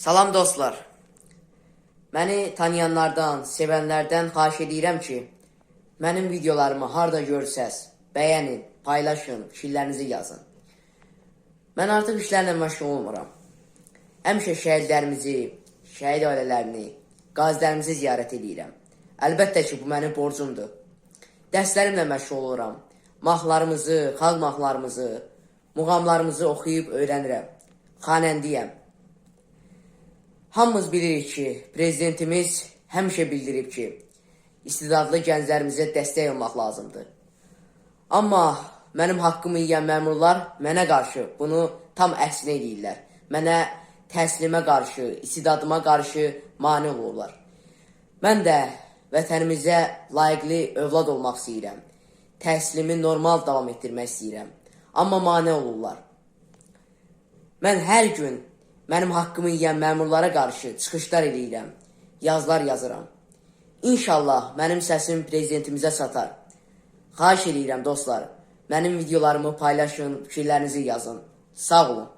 Salam dostlar. Məni tanıyanlardan, sevənlərdən xahiş edirəm ki, mənim videolarımı harda görsəz, bəyənin, paylaşın, fikirlərinizi yazın. Mən artıq işlərlə məşğul olmuram. Həmişə şəhidlərimizi, şəhid ailələrini, qazilərimizi ziyarət edirəm. Əlbəttə ki, bu mənim borcumdur. Dərslərimlə məşğul oluram. Mahnılarımızı, xalq mahnılarımızı, muğamlarımızı oxuyub öyrənirəm. Xanəndiyəm. Hamımız bilirik ki, prezidentimiz həmişə bildirib ki, istedadlı gənclərimizə dəstək olmaq lazımdır. Amma mənim haqqımı yeyən məmurlar mənə qarşı bunu tam əksinə edirlər. Mənə təslimə qarşı, istidadıma qarşı mane olurlar. Mən də vətənimizə layiqli övlad olmaq istəyirəm. Təhsilimi normal davam etdirmək istəyirəm. Amma mane olurlar. Mən hər gün mənim haqqımı yeyən məmurlara qarşı çıxışlar eləyirəm. Yazılar yazıram. İnşallah mənim səsim prezidentimizə çatar. Xahiş edirəm dostlar, mənim videolarımı paylaşın, fikirlərinizi yazın. Sağ olun.